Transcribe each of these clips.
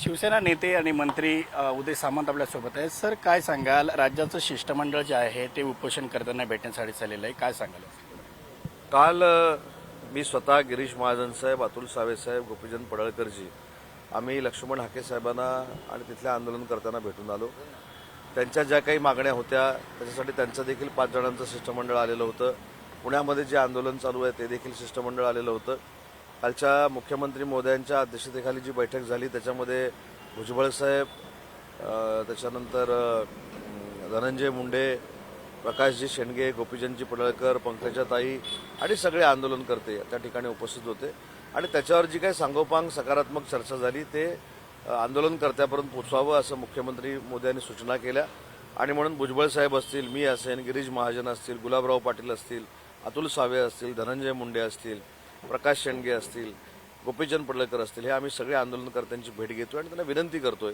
शिवसेना नेते आणि मंत्री उदय सामंत आपल्यासोबत आहेत. सर काय सांगाल? राज्याचं शिष्टमंडळ जे आहे ते उपोषण करताना भेटण्यासाठी चाललेलं आहे. काय सांगाल? काल मी स्वतः गिरीश महाजन साहेब अतुल सावे साहेब गोपीचंद पडळकरजी आम्ही लक्ष्मण हाके साहेबांना आणि तिथल्या आंदोलन करताना भेटून आलो. त्यांच्या ज्या काही मागण्या होत्या त्याच्यासाठी त्यांचं देखील पाच जणांचं शिष्टमंडळ आलेलं होतं. पुण्यामध्ये जे आंदोलन चालू आहे ते देखील शिष्टमंडळ आलेलं होतं. कालच्या मुख्यमंत्री मोदयांच्या अध्यक्षतेखाली जी बैठक झाली त्याच्यामध्ये भुजबळ साहेब त्याच्यानंतर धनंजय मुंडे प्रकाशजी शेंडगे गोपीचंदजी पडळकर पंकजाताई आणि सगळे आंदोलनकर्ते त्या ठिकाणी उपस्थित होते. आणि त्याच्यावर जी काही सांगोपांग सकारात्मक चर्चा झाली ते आंदोलनकर्त्यापर्यंत पोचवावं असं मुख्यमंत्री मोदी यांनी सूचना केल्या. आणि म्हणून भुजबळ साहेब असतील मी असेन गिरीश महाजन असतील गुलाबराव पाटील असतील अतुल सावे असतील धनंजय मुंडे असतील प्रकाश शेंडगे असतील गोपीचंद पडळकर असतील हे आम्ही सगळे आंदोलनकर्त्यांची भेट घेतोय आणि त्यांना विनंती करतोय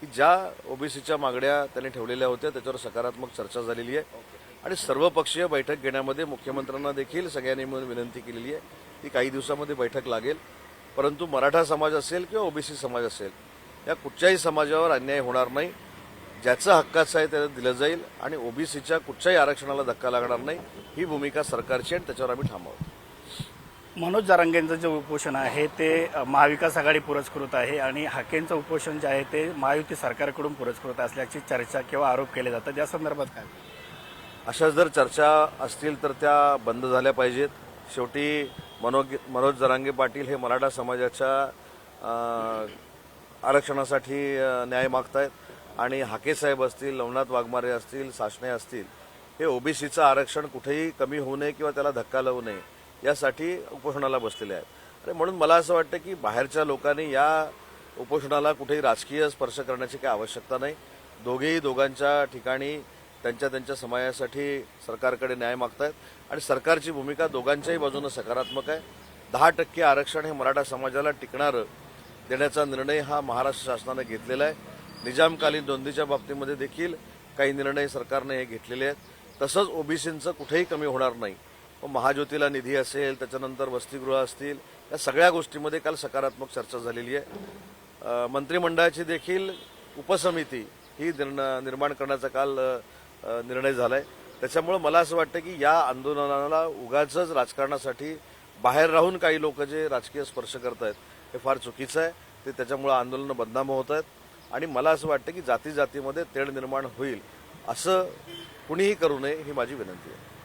की ज्या ओबीसीच्या मागण्या त्यांनी ठेवलेल्या होत्या त्याच्यावर सकारात्मक चर्चा झालेली आहे. आणि सर्वपक्षीय बैठक घेण्यामध्ये मुख्यमंत्र्यांना देखील सगळ्यांनी मिळून विनंती केलेली आहे की काही दिवसामध्ये बैठक लागेल. परंतु मराठा समाज असेल किंवा ओबीसी समाज असेल या कुठच्याही समाजावर अन्याय होणार नाही. ज्याचं हक्काचं आहे त्याला दिलं जाईल आणि ओबीसीच्या कुठच्याही आरक्षणाला धक्का लागणार नाही. ही भूमिका सरकारची आणि त्याच्यावर आम्ही थांबवतो मनोज जारांगेंचं जे उपोषण आहे ते महाविकास आघाडी पुरस्कृत आहे आणि हाकेंचं उपोषण जे आहे ते महायुती सरकारकडून पुरस्कृत असल्याची चर्चा किंवा आरोप केले जातात. या संदर्भात काय? अशा जर चर्चा असतील तर त्या बंद झाल्या पाहिजेत. शेवटी मनोज मनोज जरांगे पाटील हे मराठा समाजाच्या आरक्षणासाठी न्याय मागतायत आणि हाके साहेब असतील लवनाथ वाघमारे असतील साशणे असतील हे ओबीसीचं आरक्षण कुठेही कमी होऊ नये किंवा त्याला धक्का लावू नये. यासाठी उपोषणाला बसलेले आहेत. आणि म्हणून मला असं वाटतं की बाहेरच्या लोकांनी या उपोषणाला कुठेही राजकीय स्पर्श करण्याची काही आवश्यकता नाही. दोघेही दोघांच्या ठिकाणी त्यांच्या त्यांच्या समाजासाठी सरकारकडे न्याय मागतायत आणि सरकारची भूमिका दोघांच्याही बाजूनं सकारात्मक आहे. दहा टक्के आरक्षण हे मराठा समाजाला टिकणारं देण्याचा निर्णय हा महाराष्ट्र शासनानं घेतलेला आहे. निजामकालीन नोंदीच्या बाबतीमध्ये देखील काही निर्णय सरकारनं हे घेतलेले आहेत. तसंच ओबीसींचं कुठेही कमी होणार नाही. महाज्योतीला निधी असेल त्याच्यानंतर वसतिगृह असतील या सगळ्या गोष्टीमध्ये काल सकारात्मक चर्चा झालेली आहे. मंत्रिमंडळाची देखील उपसमिती ही निर्ण- निर्माण करण्याचा काल निर्णय झाला निर्णय झालाय. त्याच्यामुळे मला असं वाटतं की या आंदोलनाला उगाच राजकारणासाठी बाहेर राहून काही लोक जे राजकीय स्पर्श करत आहेत हे फार चुकीचं आहे. ते त्याच्यामुळे आंदोलनं बदनाम होत आहेत. आणि मला असं वाटतं की जाती जातीमध्ये तेढ निर्माण होईल असं कुणीही करू नये ही माझी विनंती आहे.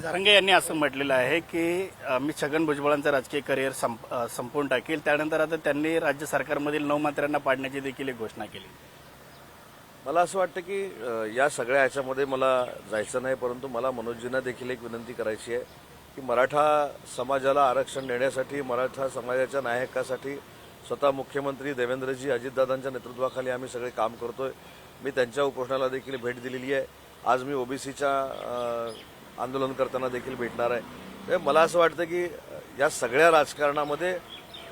जारंगे यांनी असं म्हटलेलं आहे की मी छगन भुजबळांचं राजकीय करिअर संप संपवून टाकेल. त्यानंतर आता त्यांनी राज्य सरकारमधील नऊ मंत्र्यांना पाडण्याची देखील एक घोषणा केली. मला असं वाटतं की या सगळ्या ह्याच्यामध्ये मला जायचं नाही परंतु मला मनोजींना देखील एक विनंती करायची आहे की मराठा समाजाला आरक्षण देण्यासाठी मराठा समाजाच्या नायकासाठी स्वतः मुख्यमंत्री देवेंद्रजी अजितदादांच्या नेतृत्वाखाली आम्ही सगळे काम करतोय. मी त्यांच्या उपोषणाला देखील भेट दिलेली आहे. आज मी ओबीसीच्या आंदोलन करताना देखील भेटणार आहे. तर मला असं वाटतं की या सगळ्या राजकारणामध्ये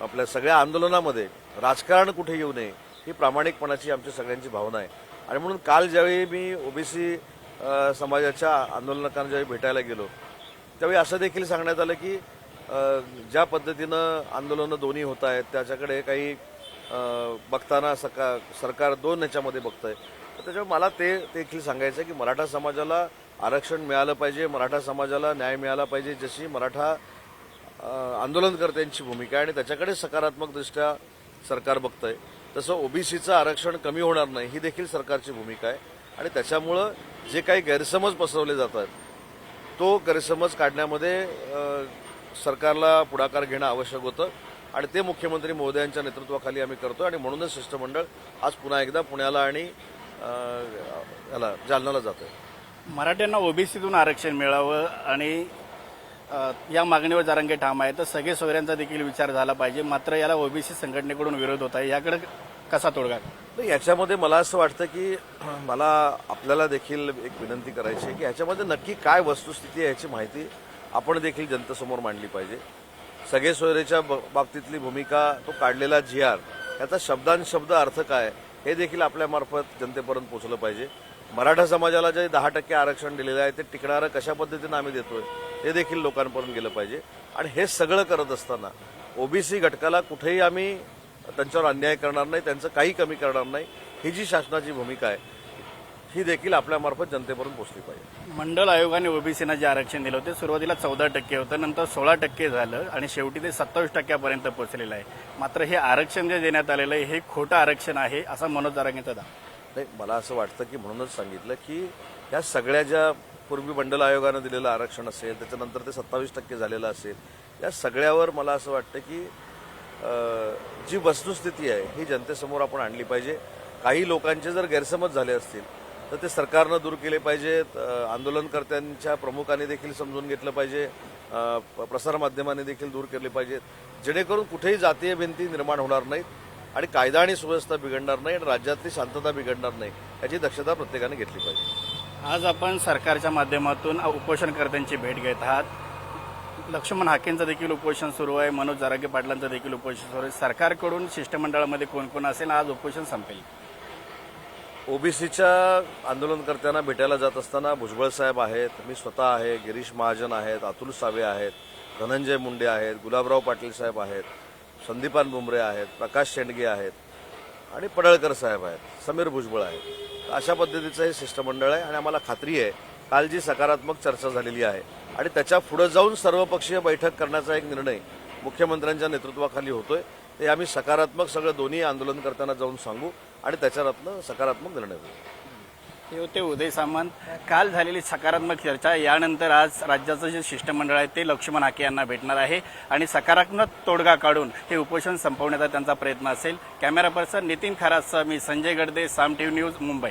आपल्या सगळ्या आंदोलनामध्ये राजकारण कुठे येऊ नये ही प्रामाणिकपणाची आमच्या सगळ्यांची भावना आहे. आणि म्हणून काल ज्यावेळी मी ओबीसी समाजाच्या आंदोलनकांना ज्यावेळी भेटायला गेलो त्यावेळी असं देखील सांगण्यात आलं की ज्या पद्धतीनं आंदोलनं दोन्ही होत आहेत त्याच्याकडे काही बघताना सका सरकार दोन ह्याच्यामध्ये बघतंय. तर त्याच्यामुळे मला ते देखील सांगायचं आहे की मराठा समाजाला आरक्षण मिळालं पाहिजे मराठा समाजाला न्याय मिळाला पाहिजे जशी मराठा आंदोलनकर्त्यांची भूमिका आहे आणि त्याच्याकडे सकारात्मकदृष्ट्या सरकार बघतंय तसं ओबीसीचं आरक्षण कमी होणार नाही ही देखील सरकारची भूमिका आहे. आणि त्याच्यामुळं जे काही गैरसमज पसरवले जातात तो गैरसमज काढण्यामध्ये सरकारला पुढाकार घेणं आवश्यक होतं. आणि ते मुख्यमंत्री महोदयांच्या नेतृत्वाखाली आम्ही करतो आणि म्हणूनच शिष्टमंडळ आज पुन्हा एकदा पुण्याला आणि याला जालन्याला जातोय. मराठ्यांना ओबीसीतून आरक्षण मिळावं आणि या मागणीवर जारंगे ठाम आहे तर सगळे सोयऱ्यांचा देखील विचार झाला पाहिजे. मात्र याला ओबीसी संघटनेकडून विरोध होत आहे. याकडे कसा तोडगा? तर याच्यामध्ये मला असं वाटतं की मला आपल्याला देखील एक विनंती करायची आहे की याच्यामध्ये नक्की काय वस्तुस्थिती आहे याची माहिती आपण देखील जनतेसमोर मांडली पाहिजे. सगळे सोयरेच्या ब- बाबतीतली भूमिका तो काढलेला जी आर याचा शब्दांशब्द अर्थ काय हे देखील आपल्यामार्फत जनतेपर्यंत पोहोचलं पाहिजे. मराठा समाजाला जे दहा टक्के आरक्षण दिलेलं आहे ते टिकणारं कशा पद्धतीनं आम्ही देतोय हे देखील लोकांपर्यंत गेलं पाहिजे. आणि हे सगळं करत असताना ओबीसी घटकाला कुठेही आम्ही त्यांच्यावर अन्याय करणार नाही त्यांचं काही कमी करणार नाही ही जी शासनाची भूमिका आहे ही देखील आपल्यामार्फत जनतेपर्यंत पोहोचली पाहिजे. मंडल आयोगाने ओबीसीना जे आरक्षण दिलं होते सुरुवातीला चौदा टक्के होतं नंतर सोळा टक्के झालं आणि शेवटी ते सत्तावीस टक्क्यापर्यंत पोहोचलेलं आहे. मात्र हे आरक्षण जे देण्यात आलेलं आहे हे खोटं आरक्षण आहे असा मनोज जारांगेचा दावा. नाही मला असं वाटतं की म्हणूनच सांगितलं की ह्या सगळ्या ज्या पूर्वी मंडल आयोगानं दिलेलं आरक्षण असेल त्याच्यानंतर ते सत्तावीस टक्के झालेलं असेल या सगळ्यावर मला असं वाटतं की जी वस्तुस्थिती आहे ही जनतेसमोर आपण आणली पाहिजे. काही लोकांचे जर गैरसमज झाले असतील तर ते सरकारनं दूर केले पाहिजेत. आंदोलनकर्त्यांच्या प्रमुखांनी देखील समजून घेतलं पाहिजे. प्रसारमाध्यमांनी देखील दूर केले पाहिजेत. जेणेकरून कुठेही जातीय भिंती निर्माण होणार नाहीत आणि कायदा आणि सुव्यवस्था बिघडणार नाही आणि राज्यातली शांतता बिघडणार नाही याची दक्षता प्रत्येकाने घेतली पाहिजे. आज आपण सरकारच्या माध्यमातून उपोषणकर्त्यांची भेट घेत आहात. लक्ष्मण हाकेंचं देखील उपोषण सुरू आहे. मनोज जारागे पाटलांचं देखील उपोषण सुरू आहे. सरकारकडून शिष्टमंडळामध्ये कोण कोण असेल? आज उपोषण संपेल. ओबीसीच्या आंदोलनकर्त्यांना भेटायला जात असताना भुजबळ साहेब आहेत मी स्वतः आहे गिरीश महाजन आहेत अतुल सावे आहेत धनंजय मुंडे आहेत गुलाबराव पाटील साहेब आहेत संदीपान बुमरे आहेत प्रकाश शेंडगे आहेत आणि पडळकर साहेब आहेत समीर भुजबळ आहेत. तर अशा पद्धतीचं हे शिष्टमंडळ आहे आणि आम्हाला खात्री आहे काल जी सकारात्मक चर्चा झालेली आहे आणि त्याच्या पुढे जाऊन सर्वपक्षीय बैठक करण्याचा एक निर्णय मुख्यमंत्र्यांच्या नेतृत्वाखाली होतोय. ते आम्ही सकारात्मक सगळं दोन्ही आंदोलन करताना जाऊन सांगू आणि त्याच्यातनं सकारात्मक निर्णय घेऊ हे होते उदय सामंत. काल झालेली सकारात्मक चर्चा यानंतर आज राज्याचं जे शिष्टमंडळ आहे ते लक्ष्मण हाके यांना भेटणार आहे आणि सकारात्मक तोडगा काढून हे उपोषण संपवण्याचा त्यांचा प्रयत्न असेल. कॅमेरा पर्सन नितीन खरासह मी संजय गडदे साम टीव्ही न्यूज मुंबई.